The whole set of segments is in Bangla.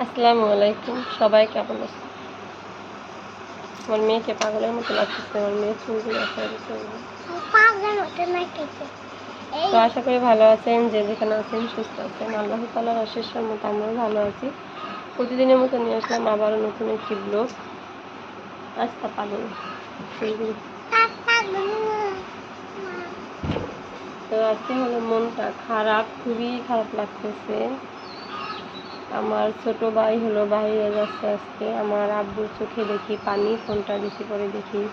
আসসালামু আলাইকুম। সবাই কেমন আছে আমার মেয়েকে পাগলের মতো লাগতেছে আমার মেয়ে চুলগুলো তো আশা করি ভালো আছেন যে যেখানে আছেন সুস্থ আছেন। আল্লাহ তালার অশেষের মতো আমরাও ভালো আছি। প্রতিদিনের মতো নিয়ে আসলাম আবারও নতুন একটি ব্লগ আস্তা পাগল। তো আজকে হলো মনটা খারাপ খুবই খারাপ লাগতেছে। আমার ছোট ভাই হলো বাইরে যাচ্ছে আজকে। আমার আব্বুর চোখে দেখি পানি, ফোনটা বেশি করে দেখি।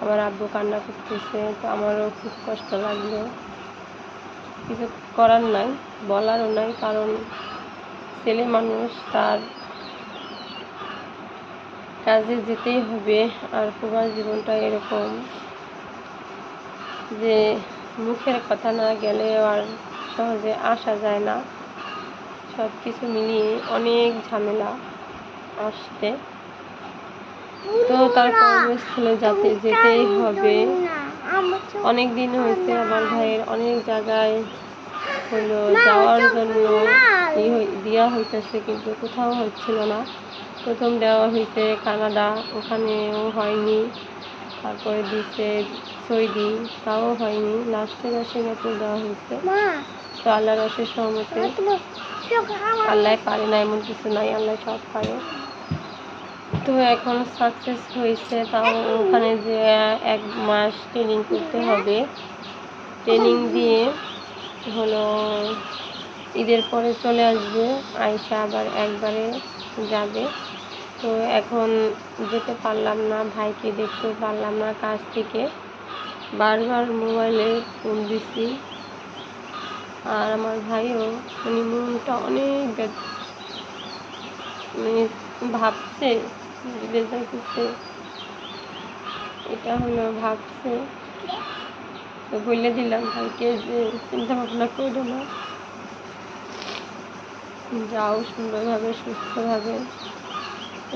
আমার আব্বু কান্না করতেছে, তো আমারও খুব কষ্ট লাগল। কিছু করার নাই, বলারও নাই, কারণ ছেলে মানুষ, তার কাজে যেতেই হবে, আর প্রবাস জীবনটা এরকম যে মুখের কথা না গেলে আর সহজে আসা যায় না। সব কিছু মিলিয়ে অনেক ঝামেলা আসতে তো তার কর্মস্থলে যাতে যেতেই হবে। অনেক দিন হয়েছে আমার ভাইয়ের অনেক জায়গায় হলো যাওয়ার জন্য দেওয়া হইতেছে কিন্তু কোথাও হচ্ছিল না। প্রথম দেওয়া হয়েছে কানাডা, ওখানেও হয়নি। তারপরে দিচ্ছে সৌদি, তাও হয়নি। লাস্টে সিঙ্গাপুর দেওয়া হয়েছে তো আল্লাহর অশেষ সহমতে আল্লাহ পারে না, এমন কিছু নাই আল্লাহ সব পারে। তো এখন সাকসেস হয়েছে, তাও ওখানে যে এক মাস ট্রেনিং করতে হবে। ট্রেনিং দিয়ে হলো ঈদের পরে চলে আসবে আয়সা আবার একবারে যাবে। তো এখন যেতে পারলাম না, ভাইকে দেখতে পারলাম না কাছ থেকে। বারবার মোবাইলে ফোন দিছি। আর আমার ভাইও মানে মনটা অনেক মানে ভাবছে যাইতেছে এটা হলো ভাবছে। তো বলে দিলাম ভাইকে যে চিন্তা ভাবনা করো না। যাও সুন্দরভাবে, সুস্থভাবে।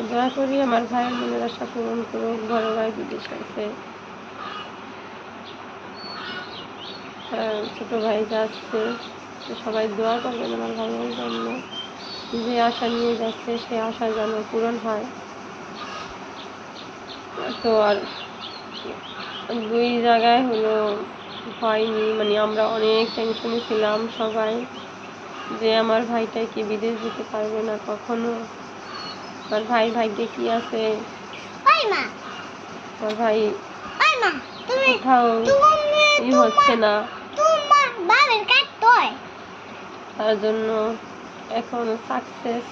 দয়া করি আমার ভাইয়ের মনের আশা পূরণ করুক, বড় ভাই বিদেশ আছে আর ছোট ভাই যাচ্ছে তো সবাই দোয়া করবেন আমার ভাইয়ের জন্য। যে আশা নিয়ে যাচ্ছে সে আশা যেন পূরণ হয়। তো আর দুই জায়গায় হলো হয়নি মানে আমরা অনেক টেনশনে ছিলাম সবাই যে আমার ভাইটা কি বিদেশ যেতে পারবে না কখনো? আমার ভাই ভাগ্যে কি আছে? আমার ভাই কোথাও ই হচ্ছে না। তার জন্য এখন সাকসেস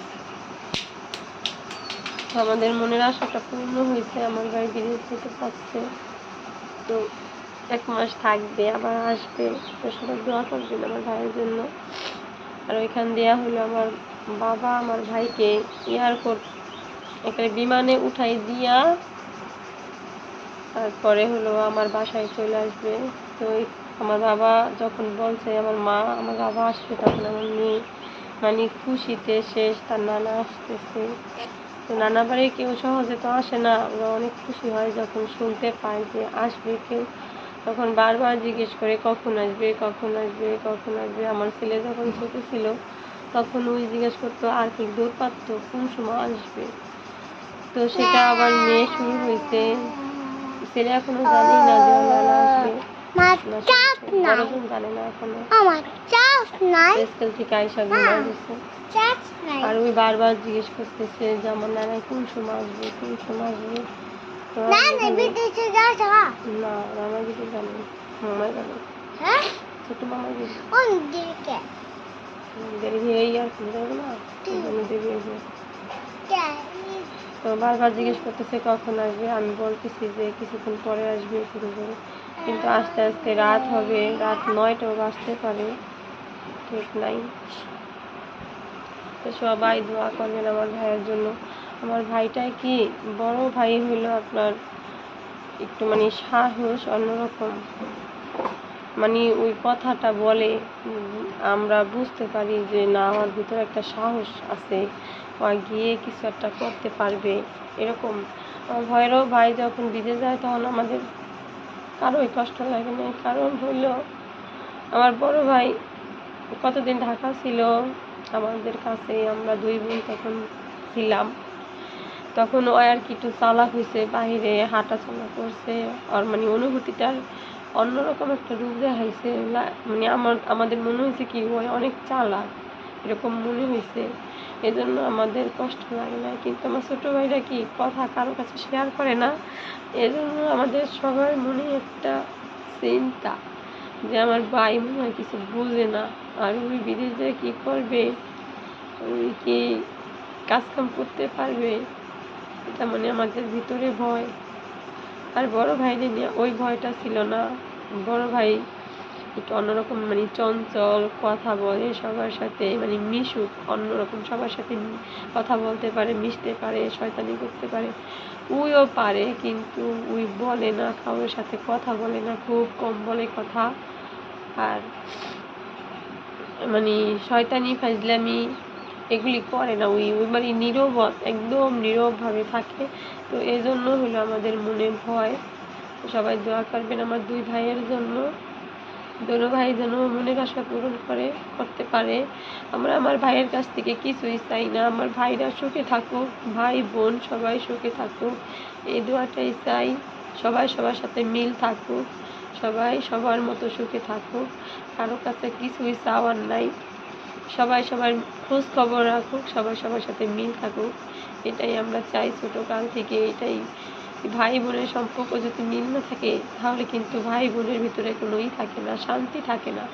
আমাদের মনের আশাটা পূর্ণ হয়েছে, আমার ভাই বিদেশ যেতে পারছে। তো এক মাস থাকবে, আবার আসবে। তো সবাই দোয়া করবেন আমার ভাইয়ের জন্য। আর ওইখান দেওয়া হলো আমার বাবা, আমার ভাইকে এয়ারপোর্ট একটা বিমানে উঠাই দিয়া তারপরে হলো আমার বাসায় চলে আসবে। তো আমার বাবা যখন বলছে, আমার মা, আমার বাবা আসবে তখন আমার মেয়ে। মানে খুশিতে শেষ, তার নানা আসতেছে। তো নানা বাড়ি কেউ সহজে তো আসে না। ওরা অনেক খুশি হয় যখন শুনতে পায় যে আসবে কেউ। তখন বারবার জিজ্ঞেস করে, কখন আসবে কখন আসবে কখন আসবে? আমার ছেলে যখন ছোট ছিল, তখন ওই জিজ্ঞেস করতো, আর কি দূর পারতো কোন সময় আসবে? তো সেটা আবার মেয়ে শুরু হয়েছে। ছেলে এখনও জানি না যে নানা আসবে। মা চাপ নাই। জানে না এখনও আমার চাপ নাই। স্কুল থেকে আইসা ঘুমা গেছে চাপ নাই। আর ওই বারবার জিজ্ঞেস করতেছে যে নানা কোন সময় আসবে কোন সময় আসবে? না না বিদেশে যাওয়া না মামা কিছু জানে মামা জানে হ্যাঁ? ছোট মামা কিছু কোন দিকে? দেরি হয়েই আর কি? না দেরি হয়েছে যাই তো বারবার জিজ্ঞেস করতেছে কখন আসবে? আমি বলতেছি যে কিছুক্ষণ পরে আসবে শুরু করে। কিন্তু আস্তে আস্তে রাত হবে, রাত নয়টাও বাজতে পারে। ঠিক নাই। তো সবাই দোয়া করবেন আমার ভাইয়ের জন্য। আমার ভাইটাই কি? বড় ভাই হলো আপনার একটু মানে সাহস অন্যরকম। মানে ওই কথাটা বলে, আমরা বুঝতে পারি যে না, আমার ভিতরে একটা সাহস আছে। ও গিয়ে কিছু একটা করতে পারবে, এরকম। আমার ভয়েরও ভাই যখন বিদেশ যায়, তখন আমাদের কারোই কষ্ট লাগে না কারণ হইল, আমার বড় ভাই কতদিন ঢাকা ছিল, আমাদের কাছে আমরা দুই বোন তখন ছিলাম। তখন ও আর কি একটু চালাক হয়েছে বাইরে হাঁটাচলা করছে, আর মানে অনুভূতিটার অন্যরকম একটা রূপ দেখাইছে। মানে আমার আমাদের মনে হয়েছে কি ও অনেক চালাক, এরকম মনে হয়েছে এজন্য আমাদের কষ্ট লাগে না। কিন্তু আমার ছোটো ভাইরা কি কথা কারও কাছে শেয়ার করে না? এজন্য আমাদের সবার মনে একটা চিন্তা যে আমার ভাই মনে হয় কিছু বুঝে না। আর ওই বিদেশে কি করবে? ওই কি কাজকাম করতে পারবে? এটা মানে আমাদের ভিতরে ভয়। আর বড় ভাইরে নিয়ে ওই ভয়টা ছিল না। বড় ভাই একটু অন্যরকম মানে চঞ্চল কথা বলে সবার সাথে মানে মিশুক অন্যরকম, সবার সাথে কথা বলতে পারে, মিশতে পারে, শয়তানি করতে পারে। উইও পারে কিন্তু উই বলে না, কারোর সাথে কথা বলে না, খুব কম বলে কথা। আর মানে শয়তানি, ফাজলামি এগুলি করে না উই। ওই মানে নীরব, একদম নীরবভাবে থাকে। তো এই জন্য হলো আমাদের মনে ভয়। সবাই দোয়া করবেন আমার দুই ভাইয়ের জন্য। দোনো ভাই যেন মনের আশা পূরণ করে, করতে পারে। আমরা আমার ভাইয়ের কাছ থেকে কিছুই চাই না। আমার ভাইরা সুখে থাকুক, ভাই, বোন, সবাই সুখে থাকুক। এই দোয়াটাই চাই, সবাই সবার সাথে মিল থাকুক, সবাই সবার মতো সুখে থাকুক। কারও কাছে কিছুই চাওয়ার নাই। সবাই সবার খোঁজ খবর রাখুক, সবাই সবার সাথে মিল থাকুক। এটাই আমরা চাই ছোটোকাল থেকে, এটাই ভাই বোনের সম্পর্ক যদি মিল না থাকে, তাহলে কিন্তু ভাই বোনের ভিতরে কোনোই থাকে না, শান্তি থাকে না।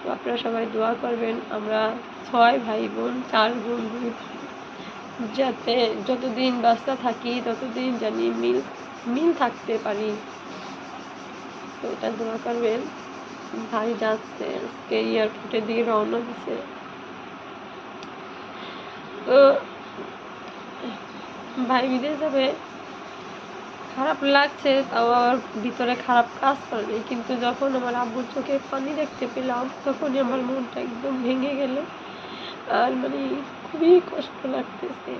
তো আপনারা সবাই দোয়া করবেন, আমরা ছয় ভাই বোন, চার বোন যাতে যতদিন বাচ্চা থাকি, ততদিন জানি মিল মিল থাকতে পারি। তো এটা দোয়া করবেন। ভাই যাচ্ছে এয়ারপোর্টের দিকে রওনা দিচ্ছে তো ভাই বিদেশ যাবে খারাপ লাগছে, তাও আমার ভিতরে খারাপ কাজ করে কিন্তু যখন আমার আব্বুর চোখে পানি দেখতে পেলাম, তখনই আমার মনটা একদম ভেঙে গেল। আর মানে খুবই কষ্ট লাগতেছে।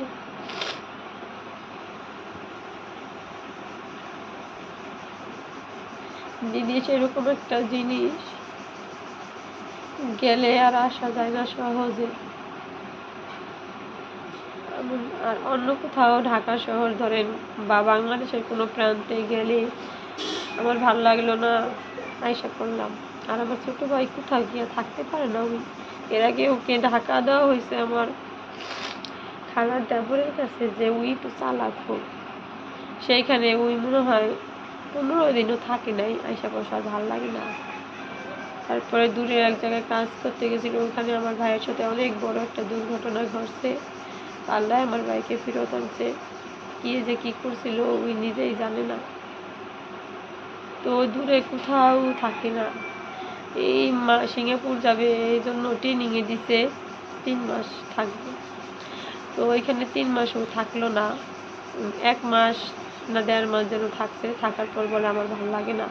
বিদেশ এরকম একটা জিনিস। গেলে আর আসা যায় না সহজে। অন্য কোথাও, ঢাকা শহর ধরেন বা বাংলাদেশের কোনো প্রান্তে গেলে আমার ভালো লাগল না আয়সা করলাম আর আমার ছোটো ভাই কোথাও গিয়ে থাকতে পারে না উনি এর আগে ওকে ঢাকা দেওয়া হয়েছে আমার খালার দেবরের কাছে যে উই তো চালাক সেইখানে উই মনে হয় পনেরো দিনও থাকে নাই আয়সা বসা ভালো লাগে না। তারপরে দূরে এক জায়গায় কাজ করতে গেছিল ওখানে আমার ভাইয়ের সাথে অনেক বড় একটা দুর্ঘটনা ঘটছে। আল্লাহ আমার ভাইকে ফেরত আনছে। কি যে কি করছিল ওই নিজেই জানে না। তো দূরে কোথাও থাকে না। এই মা সিঙ্গাপুর যাবে এই জন্য ট্রেনিংয়ে দিছে। তিন মাস থাকবে। তো ওইখানে তিন মাসও থাকল না। এক মাস না দেড় মাস যেন থাকছে, থাকার পর বলে আমার ভালো লাগে না।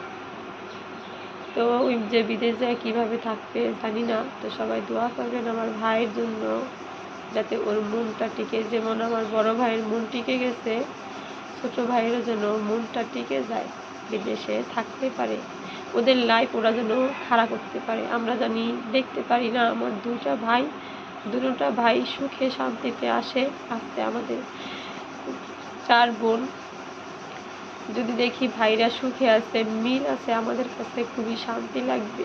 তো ওই যে বিদেশ যায় কীভাবে থাকবে জানি না। তো সবাই দোয়া করবেন আমার ভাইয়ের জন্য। যাতে ওর মনটা টিকে। যেমন আমার বড় ভাইয়ের মন টিকে গেছে, ছোট ভাইয়েরও যেন মনটা টিকে যায় বিদেশে থাকতে পারে। ওদের লাইফ ওরা যেন খারাপ করতে পারে। আমরা জানি, দেখতে পারি না, আমার দুটা ভাই দুটা ভাই সুখে শান্তিতে আসে, আসতে আমাদের চার বোন। যদি দেখি ভাইরা সুখে আছে, মিল আছে, আমাদের কাছে খুবই শান্তি লাগবে।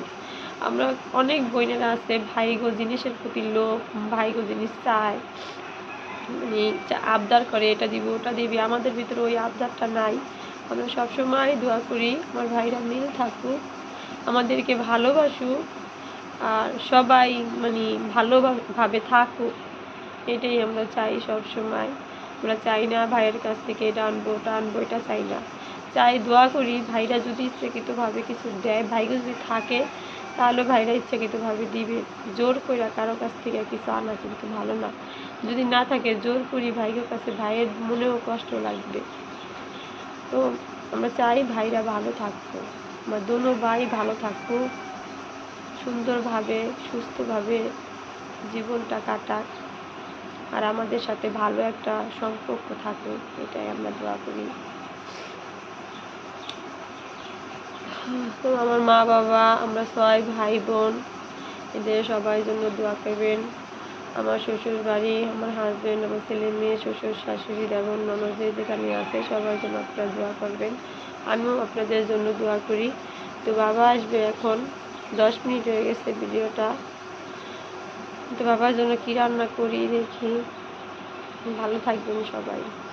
আমরা অনেক বোনেরা আছে, ভাইগো জিনিসের প্রতি লোভ, ভাইগো জিনিস চায়। মানে আবদার করে, এটা দিব, ওটা দিবি, আমাদের ভিতরে ওই আবদারটা নাই। আমরা সবসময় দোয়া করি, আমার ভাইরা মিল থাকুক, আমাদেরকে ভালোবাসুক, আর সবাই মানে ভালোভাবে থাকুক। এটাই আমরা চাই সব সময় আমরা চাই না ভাইয়ের কাছ থেকে এটা আনব, ওটা আনব, এটা চাই না। চাই দোয়া করি, ভাইরা যদি ইচ্ছাকৃতভাবে কিছু দেয় ভাইকে যদি থাকে তাহলে ভাইরা ইচ্ছাকৃতভাবে দিবে। জোর করে কারও কাছ থেকে কিছু আনা কিন্তু ভালো না। যদি না থাকে, জোর করি ভাইয়ের কাছে, ভাইয়ের মনেও কষ্ট লাগবে। তো আমরা চাই ভাইরা ভালো থাকব আমার দোনো ভাই ভালো থাকুক সুন্দরভাবে, সুস্থভাবে জীবনটা কাটাক। আর আমাদের সাথে ভালো একটা সম্পর্ক থাকুক, এটাই আমরা দোয়া করি। তো আমার মা, বাবা, আমরা ছয় ভাই, বোন, এদের সবাই জন্য দোয়া করবেন। আমার শ্বশুর বাড়ি, আমার হাজব্যান্ড আমার ছেলে মেয়ে, শ্বশুর শাশুড়ি, দেবর, ননদ, যে যেখানে আছে সবার জন্য আপনারা দোয়া করবেন। আমিও আপনাদের জন্য দোয়া করি। তো বাবা আসবে এখন। দশ মিনিট হয়ে গেছে ভিডিওটা। তো বাবার জন্য কী রান্না করি দেখি। ভালো থাকবেন সবাই।